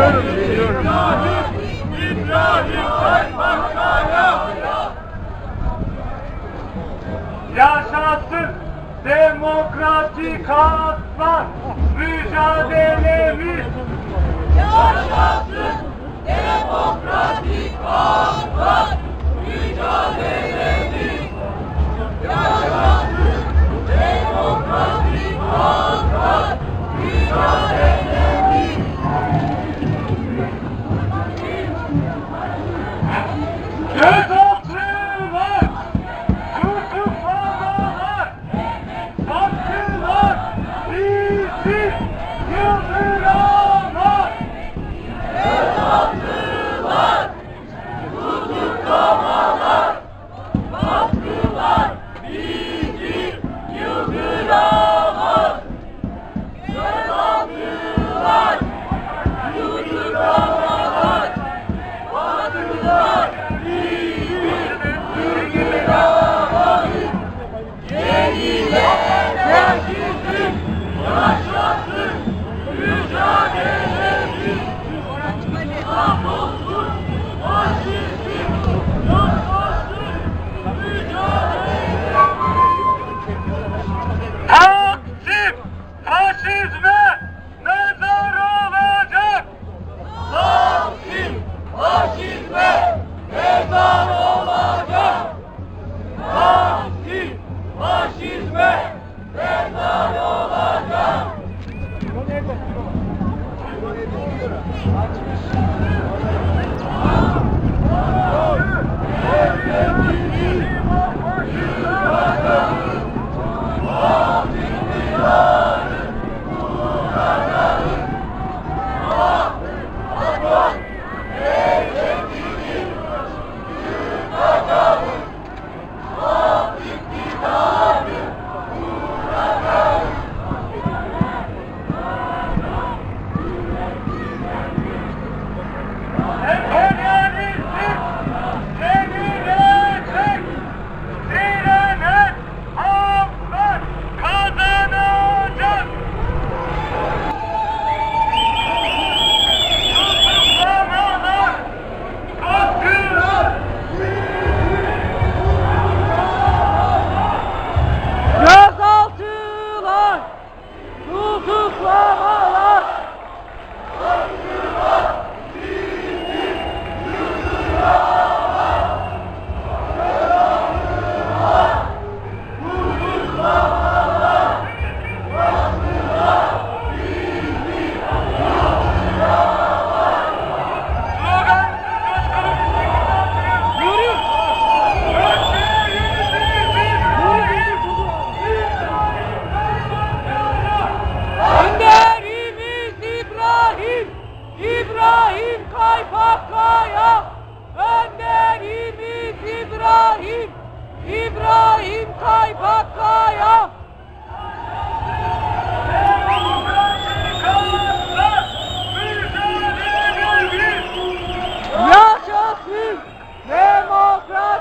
Biliyorum, biliyorum. İbrahim, İbrahim Kaymakkaya yaşasın demokratik haklar mücadelemiz. Vamos!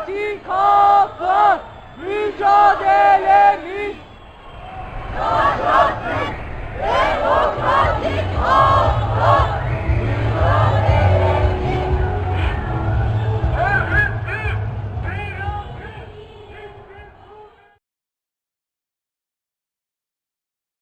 Tatbikatlar mücadelemiz. Tatbikatlar